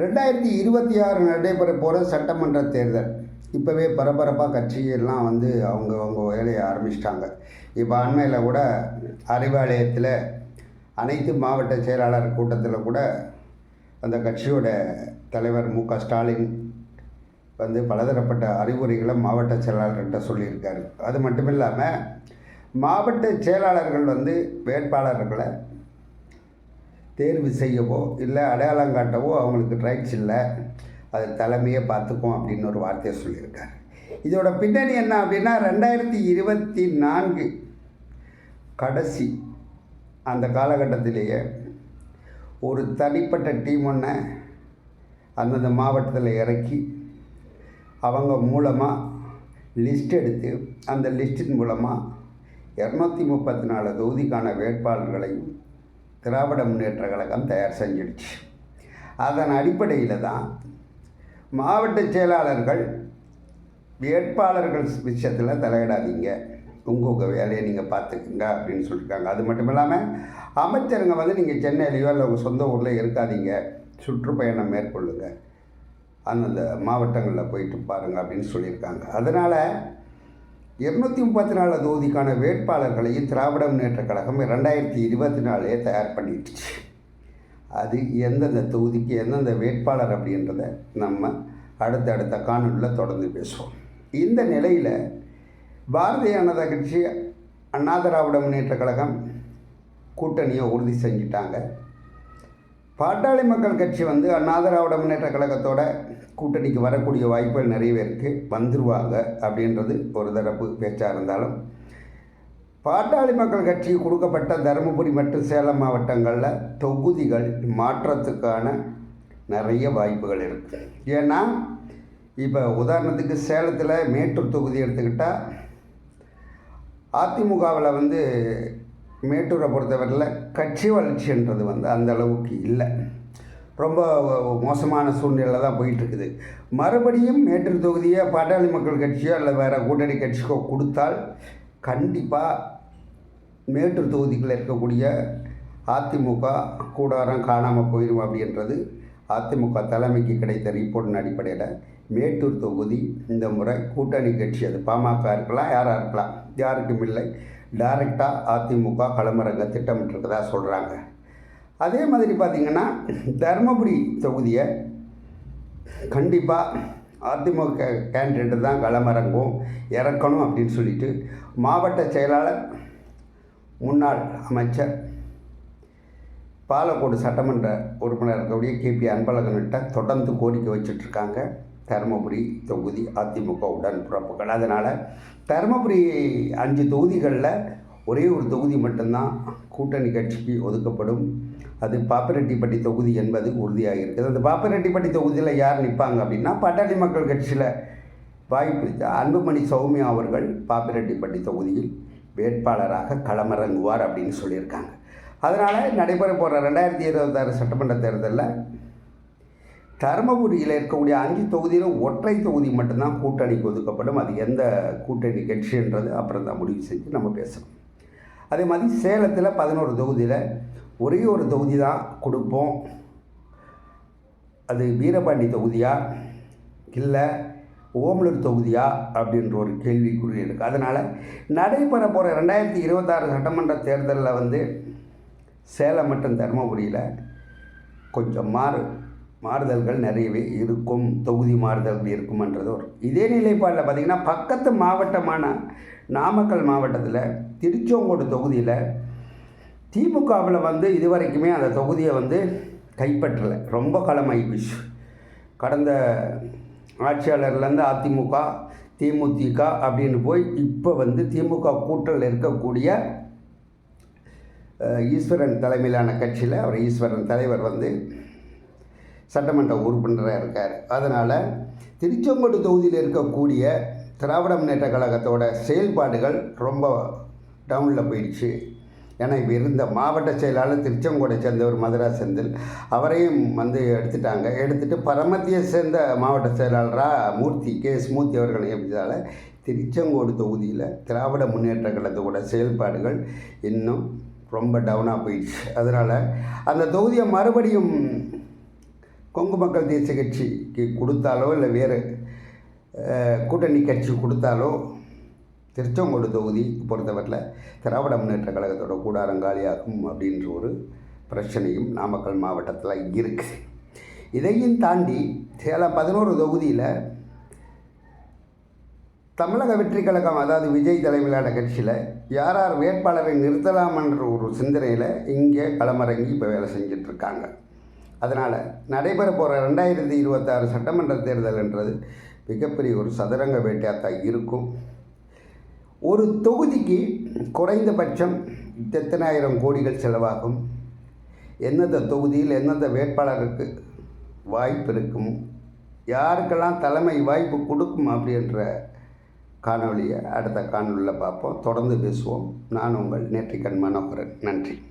ரெண்டாயிரத்தி இருபத்தி ஆறு நடைபெற போகிற சட்டமன்ற தேர்தல். இப்போவே பரபரப்பாக கட்சியெல்லாம் வந்து அவங்க அவங்க வேலையை ஆரம்பிச்சிட்டாங்க. இப்போ அண்மையில் கூட அறிவாலயத்தில் அனைத்து மாவட்ட செயலாளர் கூட்டத்தில் கூட அந்த கட்சியோட தலைவர் மு க ஸ்டாலின் வந்து பலதரப்பட்ட அறிவுரைகளை மாவட்ட செயலாளர்கிட்ட சொல்லியிருக்காரு. அது மட்டும் இல்லாமல் மாவட்ட செயலாளர்கள் வந்து வேட்பாளர்களை தேர்வு செய்யவோ இல்லை அடையாளம் காட்டவோ அவங்களுக்கு ரைட்ஸ் இல்லை அது தலைமையே பார்த்துக்கும் அப்படின்னு ஒரு வார்த்தையை சொல்லியிருக்காரு. இதோட பின்னணி என்ன அப்படின்னா ரெண்டாயிரத்தி இருபத்தி நான்கு கடைசி அந்த காலகட்டத்திலேயே ஒரு தனிப்பட்ட டீம் ஒன்றை அந்தந்த மாவட்டத்தில் இறக்கி அவங்க மூலமாக லிஸ்ட் எடுத்து அந்த லிஸ்டின் மூலமாக இரநூத்தி முப்பத்தி நாலு தொகுதிக்கான வேட்பாளர்களையும் திராவிட முன்னேற்ற கழகம் தயார் செஞ்சிடுச்சு. அதன் அடிப்படையில் தான் மாவட்ட செயலாளர்கள் வேட்பாளர்கள் விஷயத்தில் தலையிடாதீங்க. உங்கள் உங்கள் வேலையை நீங்கள் பார்த்துக்குங்க அப்படின்னு சொல்லியிருக்காங்க அது மட்டும் இல்லாமல் அமைச்சருங்க வந்து நீங்கள் சென்னையிலையோ இல்லை உங்கள் சொந்த ஊரில் இருக்காதீங்க. சுற்றுப்பயணம் மேற்கொள்ளுங்க. அந்தந்த மாவட்டங்களில் போயிட்டு பாருங்கள் அப்படின்னு சொல்லியிருக்காங்க. அதனால் இருநூத்தி முப்பத்தி நாலு தொகுதிக்கான வேட்பாளர்களையும் திராவிட முன்னேற்ற கழகம் ரெண்டாயிரத்தி இருபத்தி நாலே தயார் பண்ணிடுச்சு. அது எந்தெந்த தொகுதிக்கு எந்தெந்த வேட்பாளர் அப்படின்றத நம்ம அடுத்தடுத்த காணொலியில் தொடர்ந்து பேசுவோம். இந்த நிலையில் பாரதிய ஜனதா கட்சி அண்ணா திராவிட முன்னேற்ற கழகம் கூட்டணியை உறுதி செஞ்சிட்டாங்க. பாட்டாளி மக்கள் கட்சி வந்து அண்ணா திராவிட முன்னேற்ற கழகத்தோட கூட்டணிக்கு வரக்கூடிய வாய்ப்புகள் நிறையவே இருக்குது வந்துருவாங்க அப்படின்றது ஒரு தரப்பு பேச்சாக இருந்தாலும் பாட்டாளி மக்கள் கட்சிக்கு கொடுக்கப்பட்ட தருமபுரி மற்றும் சேலம் மாவட்டங்களில் தொகுதிகள் மாற்றத்துக்கான நிறைய வாய்ப்புகள் இருக்குது ஏன்னா இப்போ உதாரணத்துக்கு சேலத்தில் மேட்டூர் தொகுதி எடுத்துக்கிட்டால் அதிமுகவில் வந்து மேட்டூரை பொறுத்தவரையில் கட்சி வளர்ச்சின்றது வந்து அந்த அளவுக்கு இல்லை. ரொம்ப மோசமான சூழ்நிலை தான் போயிட்டுருக்குது. மறுபடியும் மேட்டூர் தொகுதியை பாட்டாளி மக்கள் கட்சியோ இல்லை வேறு கூட்டணி கட்சிக்கோ கொடுத்தால் கண்டிப்பாக மேட்டூர் தொகுதிகளில் இருக்கக்கூடிய அதிமுக கூடாரம் காணாமல் போயிடும் அப்படின்றது அதிமுக தலைமைக்கு கிடைத்த ரிப்போர்ட்டின் அடிப்படையில் மேட்டூர் தொகுதி இந்த முறை கூட்டணி கட்சி அது பாமக இருக்கலாம் யாராக இருக்கலாம் யாருக்கும் இல்லை. டைரெக்டாக அதிமுக களமிறங்க திட்டமிட்டிருக்கதா சொல்கிறாங்க அதே மாதிரி பார்த்திங்கன்னா தருமபுரி தொகுதியை கண்டிப்பாக அதிமுக கேண்டிடேட்டு தான் களமிறங்கும் இறக்கணும் அப்படின்னு சொல்லிட்டு மாவட்ட செயலாளர் முன்னாள் அமைச்சர் பாலக்கோடு சட்டமன்ற உறுப்பினர் இருக்கக்கூடிய கேபி அன்பழகன்கிட்ட தொடர்ந்து கோரிக்கை வச்சுட்ருக்காங்க தருமபுரி தொகுதி அதிமுக உடன்பிறப்புகள் அதனால் தருமபுரி அஞ்சு தொகுதிகளில் ஒரே ஒரு தொகுதி மட்டும்தான் கூட்டணி கட்சிக்கு ஒதுக்கப்படும். அது பாப்பிரெட்டிப்பட்டி தொகுதி என்பது உறுதியாக இருக்குது. அந்த பாப்பிரெட்டிப்பட்டி தொகுதியில் யார் நிற்பாங்க அப்படின்னா பட்டாளி மக்கள் கட்சியில் வாய்ப்பு அன்புமணி சௌமியா அவர்கள் பாப்பிரெட்டிப்பட்டி தொகுதியில் வேட்பாளராக களமிறங்குவார் அப்படின்னு சொல்லியிருக்காங்க. அதனால் நடைபெற போகிற ரெண்டாயிரத்தி இருபத்தாறு சட்டமன்ற தேர்தலில் தருமபுரியில் இருக்கக்கூடிய அஞ்சு தொகுதியில் ஒற்றை தொகுதி மட்டும்தான் கூட்டணிக்கு ஒதுக்கப்படும். அது எந்த கூட்டணி கட்சின்றது அப்புறம் தான் முடிவு செஞ்சு நம்ம பேசணும் அதே மாதிரி சேலத்தில் பதினோரு தொகுதியில் ஒரே ஒரு தொகுதி தான் கொடுப்போம். அது வீரபாண்டி தொகுதியா? இல்லை ஓமலூர் தொகுதியா? அப்படின்ற ஒரு கேள்விக்குறி இருக்குது அதனால் நடைபெற போகிற ரெண்டாயிரத்தி இருபத்தாறு சட்டமன்ற தேர்தலில் வந்து சேலம் மற்றும் தருமபுரியில் கொஞ்சம் மாறு. மாறுதல்கள் நிறையவே இருக்கும் தொகுதி மாறுதல்கள் இருக்குமன்றது ஒரு இதே நிலைப்பாடில் பார்த்திங்கன்னா பக்கத்து மாவட்டமான நாமக்கல் மாவட்டத்தில் திருச்செங்கோடு தொகுதியில் திமுகவில் வந்து இதுவரைக்குமே அந்த தொகுதியை வந்து கைப்பற்றலை. ரொம்ப களமாகி கடந்த ஆட்சியாளர்லேருந்து அதிமுக திமுக அப்படின்னு போய் இப்போ வந்து திமுக கூட்டத்தில் இருக்கக்கூடிய ஈஸ்வரன் தலைமையிலான கட்சியில் அவர் ஈஸ்வரன் தலைவர் வந்து சட்டமன்ற உறுப்பினராக இருக்கார். அதனால் திருச்செங்கோடு தொகுதியில் இருக்கக்கூடிய திராவிட முன்னேற்ற கழகத்தோட செயல்பாடுகள் ரொம்ப டவுனில் போயிடுச்சு. ஏன்னா இப்போ இருந்த மாவட்ட செயலாளர் திருச்செங்கோடை சேர்ந்தவர் மதுரா செந்தில் அவரையும் வந்து எடுத்துட்டாங்க. எடுத்துட்டு பரமத்தியை சேர்ந்த மாவட்ட செயலாளராக மூர்த்தி கே. எஸ். மூர்த்தி அவர்கள் நியமித்ததால் திருச்செங்கோடு தொகுதியில் திராவிட முன்னேற்ற கழகத்தோட செயல்பாடுகள் இன்னும் ரொம்ப டவுனாக போயிடுச்சு. அதனால் அந்த தொகுதியை மறுபடியும் கொங்கு மக்கள் தேசிய கட்சிக்கு கொடுத்தாலோ இல்லை வேறு கூட்டணி கட்சி கொடுத்தாலோ திருச்செங்கோடு தொகுதி பொறுத்தவரையில் திராவிட முன்னேற்ற கழகத்தோட கூடாரம் காலியாகும் அப்படின்ற ஒரு பிரச்சனையும் நாமக்கல் மாவட்டத்தில் இருக்குது இதையும் தாண்டி சேலம் பதினோரு தொகுதியில் தமிழக வெற்றி கழகம் அதாவது விஜய் தலைமையிலான கட்சியில் யார் யார் வேட்பாளரை நிறுத்தலாம்ன்ற ஒரு சிந்தனையில் இங்கே களமிறங்கி இப்போ வேலை செஞ்சிட்ருக்காங்க இருக்காங்க. அதனால் நடைபெற போகிற ரெண்டாயிரத்தி இருபத்தாறு சட்டமன்ற தேர்தல்ன்றது மிகப்பெரிய ஒரு சதுரங்க வேட்டையாத்தான் இருக்கும். ஒரு தொகுதிக்கு குறைந்தபட்சம் எத்தனாயிரம் கோடிகள் செலவாகும்? எந்தெந்த தொகுதியில் எந்தெந்த வேட்பாளருக்கு வாய்ப்பு இருக்கும்? யாருக்கெல்லாம் தலைமை வாய்ப்பு கொடுக்கும் அப்படின்ற காணொளியை அடுத்த காணொலியில் பார்ப்போம். தொடர்ந்து பேசுவோம். நான் உங்கள் நேற்றிக்கண் மனோகரன். நன்றி.